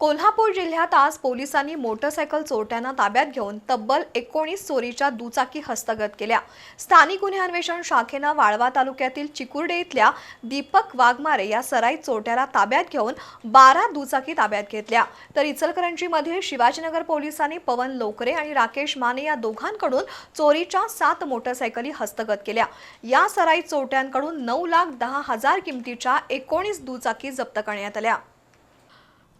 कोल्हापूर जिल्ह्यात आज पोलिसांनी मोटरसायकल चोरट्यांना ताब्यात घेऊन तब्बल एकोणीस चोरीच्या दुचाकी हस्तगत केल्या. स्थानिक गुन्हे अन्वेषण शाखेनं वाळवा तालुक्यातील चिकुर्डे इथल्या दीपक वाघमारे या सराई चोरट्याला ताब्यात घेऊन बारा दुचाकी ताब्यात घेतल्या. तर इचलकरंजीमधील शिवाजीनगर पोलिसांनी पवन लोकरे आणि राकेश माने या दोघांकडून चोरीच्या सात मोटरसायकली हस्तगत केल्या. या सराई चोरट्यांकडून नऊ लाख दहा हजार किमतीच्या एकोणीस दुचाकी जप्त करण्यात आल्या.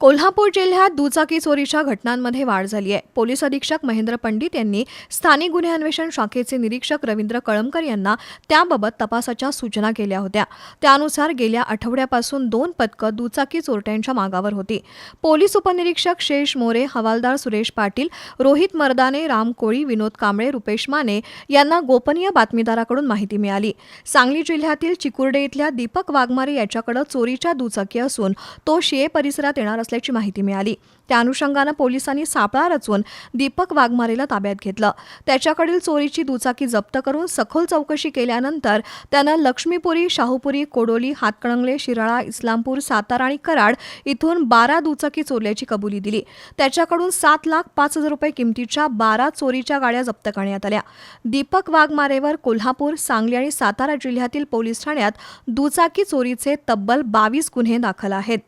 कोल्हापूर जिल्ह्यात दुचाकी चोरीच्या घटनांमध्ये वाढ झाली आहे. पोलीस अधीक्षक महेंद्र पंडित यांनी स्थानिक गुन्हे अन्वेषण शाखेचे निरीक्षक रवींद्र कळमकर यांना त्याबाबत तपासाच्या सूचना केल्या होत्या. त्यानुसार गेल्या आठवड्यापासून दोन पथकं दुचाकी चोरट्यांच्या मागावर होती. पोलीस उपनिरीक्षक शेष मोरे हवालदार सुरेश पाटील रोहित मर्दाने राम कोळी विनोद कांबळे रुपेश माने यांना गोपनीय बातमीदाराकडून माहिती मिळाली. सांगली जिल्ह्यातील चिकुर्डे इथल्या दीपक वाघमारे याच्याकडे चोरीच्या दुचाकी असून तो शिये परिसरात येणार असल्याची माहिती मिळाली. त्या अनुषंगानं पोलिसांनी सापळा रचून दीपक वाघमारेला ताब्यात घेतलं. त्याच्याकडील चोरीची दुचाकी जप्त करून सखोल चौकशी केल्यानंतर त्यानं लक्ष्मीपुरी शाहूपुरी कोडोली हातकणंगले शिराळा इस्लामपूर सातारा आणि कराड इथून बारा दुचाकी चोरल्याची कबुली दिली. त्याच्याकडून सात लाख पाच हजार रुपये किमतीच्या बारा चोरीच्या गाड्या जप्त करण्यात आल्या. दीपक वाघमारेवर कोल्हापूर सांगली आणि सातारा जिल्ह्यातील पोलीस ठाण्यात दुचाकी चोरीचे तब्बल बावीस गुन्हे दाखल आहेत.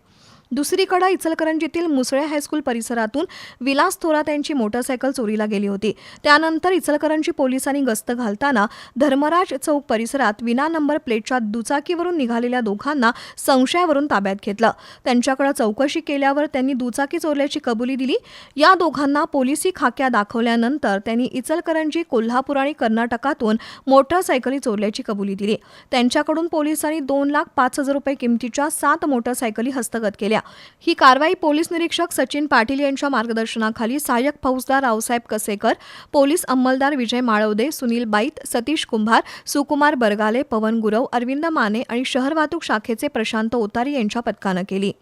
दुसरीकडे इचलकरंजीतील मुसळे हायस्कूल परिसरातून विलास थोरात यांची मोटरसायकल चोरीला गेली होती. त्यानंतर इचलकरंजी पोलिसांनी गस्त घालताना धर्मराज चौक परिसरात विना नंबर प्लेटच्या दुचाकीवरून निघालेल्या दोघांना संशयावरून ताब्यात घेतलं. त्यांच्याकडे चौकशी केल्यावर त्यांनी दुचाकी चोरल्याची कबुली दिली. या दोघांना पोलिसी खाक्या दाखवल्यानंतर त्यांनी इचलकरंजी कोल्हापूर आणि कर्नाटकातून मोटरसायकली चोरल्याची कबुली दिली. त्यांच्याकडून पोलिसांनी दोन लाख पाच हजार रुपये किमतीच्या सात मोटरसायकली हस्तगत केल्या. ही कारवाई पोलीस निरीक्षक सचिन पाटील यांच्या मार्गदर्शनाखाली सहाय्यक फौजदार रावसाहेब कसेकर पोलीस अंमलदार विजय माळवदे सुनील बाईत सतीश कुंभार सुकुमार बरगाले पवन गुरव अरविंद माने आणि शहर वाहतूक शाखेचे प्रशांत ओतारी यांच्या पथकानं केली.